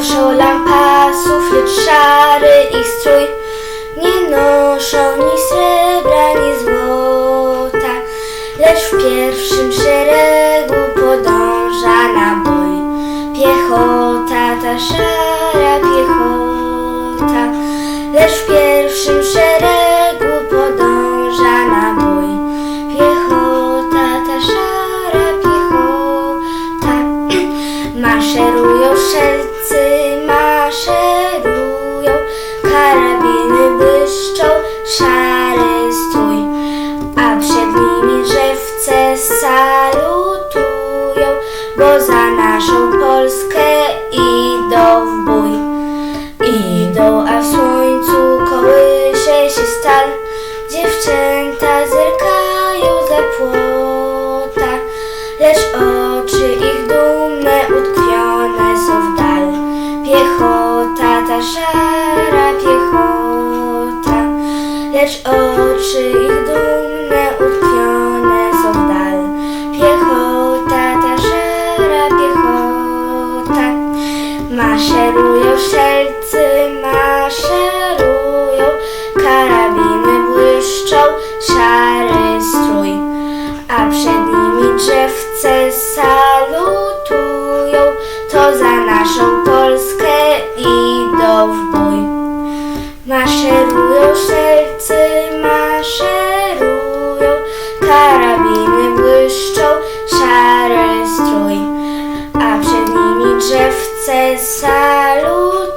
noszą lampa, lecz szary ich strój, nie noszą ni srebra, ni złota, lecz w pierwszym szeregu podąża na bój piechota ta szara. Szelcy, maszerują, karabiny błyszczą, szary strój, a przed nimi drzewce salutują, bo za naszą Polskę idą w bój. Idą, a w słońcu kołysze się stal, dziewczęta zerkają za płota, lecz oczy lecz oczy ich dumne utkwione są w dal. Piechota, ta szara piechota, maszerują szelcy, maszerują, karabiny błyszczą, szary strój, a przed nimi drzewce salutują, to za naszą Polskę idą w bój. Maszerują szelcy, es salud.